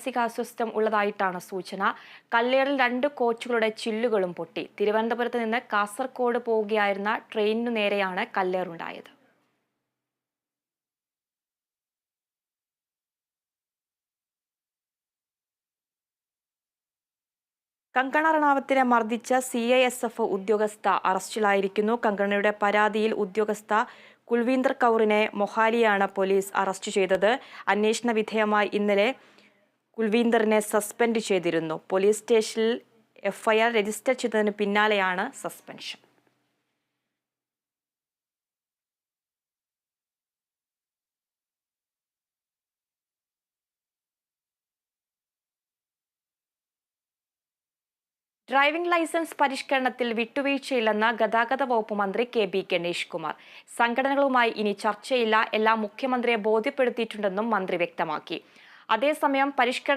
മാനസികാസ്വസ്ഥം ഉള്ളതായിട്ടാണ് സൂചന. കല്ലേറിൽ രണ്ട് കോച്ചുകളുടെ ചില്ലുകളും പൊട്ടി. തിരുവനന്തപുരത്ത് നിന്ന് കാസർഗോഡ് പോവുകയായിരുന്ന ട്രെയിനിനു നേരെയാണ് കല്ലേറുണ്ടായത്. കങ്കണ റണാവത്തിനെ മർദ്ദിച്ച സി ഐ എസ് എഫ് ഉദ്യോഗസ്ഥ അറസ്റ്റിലായിരിക്കുന്നു. കങ്കണയുടെ പരാതിയിൽ ഉദ്യോഗസ്ഥ കുൽവീന്ദർ കൗറിനെ മൊഹാലിയാണ് പോലീസ് അറസ്റ്റ് ചെയ്തത്. അന്വേഷണ വിധേയമായി ഇന്നലെ കുൽവീന്ദറിനെ സസ്പെൻഡ് ചെയ്തിരുന്നു. പോലീസ് സ്റ്റേഷനിൽ എഫ്ഐആർ രജിസ്റ്റർ ചെയ്തതിന് പിന്നാലെയാണ് സസ്പെൻഷൻ. ഡ്രൈവിംഗ് ലൈസൻസ് പരിഷ്കരണത്തിൽ വിട്ടുവീഴ്ചയില്ലെന്ന് ഗതാഗത വകുപ്പ് മന്ത്രി കെ ബി ഗണേഷ് കുമാർ. സംഘടനകളുമായി ഇനി ചർച്ചയില്ല. എല്ലാം മുഖ്യമന്ത്രിയെ ബോധ്യപ്പെടുത്തിയിട്ടുണ്ടെന്നും മന്ത്രി വ്യക്തമാക്കി. അതേസമയം പരിഷ്കരണ